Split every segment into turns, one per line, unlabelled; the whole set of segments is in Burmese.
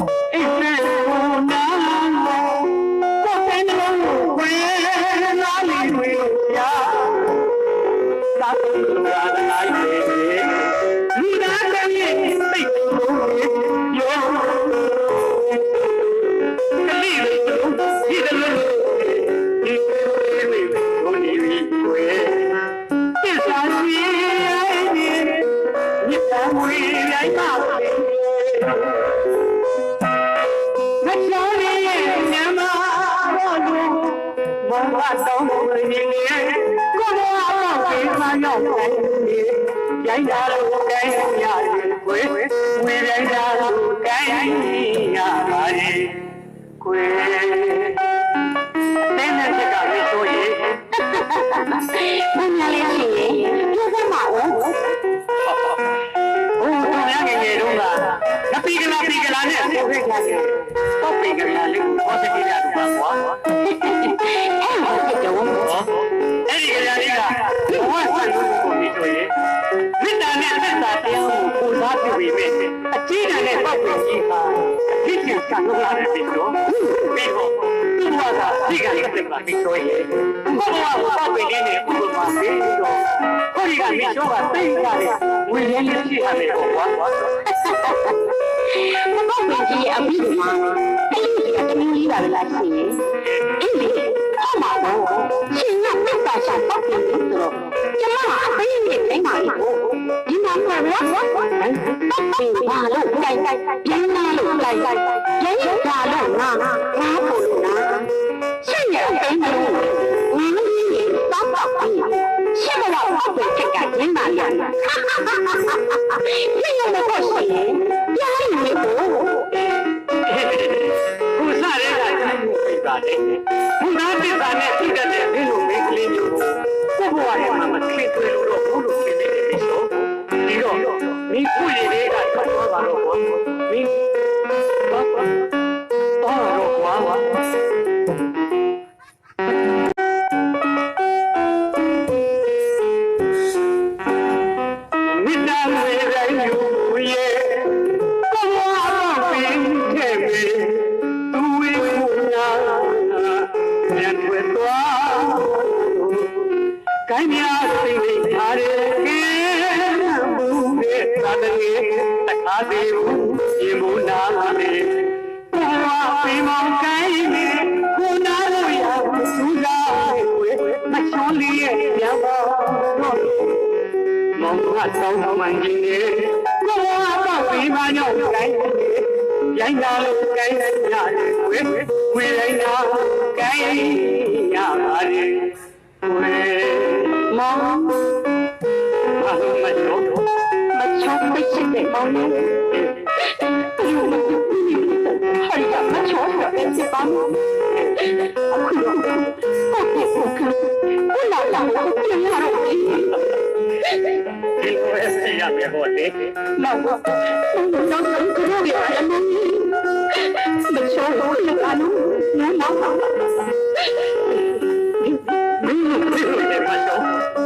အိ မောဟတောင်းနေနေကိုယ်တော်အမေမရောက်နိုင်ရိုင်းတာလို့ကိုင်းရတယ်ကွယ်ဝေရိုင်းတာလို့ကိုင်းရပါလေကွယ်တဲ့နဲ့ကလည်းဆိုရင်
မမလေးရှိရင်ပြောစမ်းပါဦး
ဟိုသူများငယ်ငယ်တုန်းကငပီကလာပီကလာနဲ့ကိုဖိတ်ထားတယ်တော့ပီကလာလေးကိုသတိရတာကွာ ကြီးကျယ်ဆန်လို့လာတဲ့ပြီးတော့ပြီးတော့သူ့ဘဝကဒီကလေးကပြီးဆိုရင်ဘဝကပောက်ပင်လေးနဲ့ဥပမာပြီးတော့ခေါဒီကမြေချောကသိကြတယ်ဝေရင်းလေးရှိရတယ်ပေါ့ကွာ
မမမကြီးအမိကအဲ့ဒီကတမျိုးလေးပါလားရှိရ င်အဲ့ဒီဟောမှာတော့ရှင်ကမြတ်တာရှာတော့ပြီဆိုတော့ကျမအသိနဲ့တိုင်းပါလေဒီမှာတော့တော့ပြီဘာလို့ကြိုက်ကြိုက်ပြင်းလာလို့ကြိုက်ကြိုက်ရင်းလာလို့ငါငါဖို့လို့လားရှင်ရဲ့အသိနဲ့ငါကြီးတော့တော့ပြီရှင်ကတော့တော့ပြီချက်ကရင်းပါလေရှင်ရဲ့တော့ရှိရင်ကြားရမယ်ကို
ဘုရားရဲ့ကကြည့်မှုပြပါတယ်ဘုရားတစ္ဆာနဲ့သိတဲ့ သွားကိုင်းများစိတ်လေးထားတဲ့ကဲဘူးရဲ့သာတည်းတခါသေးဘူးရင်မူနာလေကိုယ်အားပင်မောင်းကိုင်းနေကိုနာလို့ရသူလားဝေမချောလေးရဲ့ပြန်ပါတော့မောင်ကတောင်းမှန်ကြီးနေကိုယ်ကတော့ပြီးမညောင်းတိုင်းရိုင်းလာလို့ကိုင်းနေရတယ်ဝေဝေရိုင်းလာကိုင်း
စီရ
မယ်ဟောလေ
နောက်တော့နောက်ဆုံးကြရရတယ်မချောလို့လည်းအလုံးနော်နော်
မင်းတို့လည်းမတော့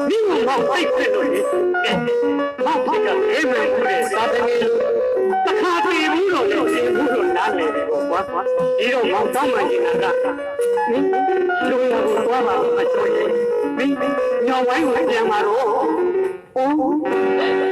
မင်းတို့စိတ်ဖြစ်လို့လေမောင်ကလည်းမဲမှုနဲ့သာတနေလို့တခါပြေဘူးလို့လည်းပြေဘူးလို့နားလည်တယ်ကွာဒီတော့မောင်တောင်းမှကျင်တာကမင်းလူရကိုသွားပါမချိုးရင်မင်းညောင်ဝိုင်းကိုပြန်มาတော့အိုး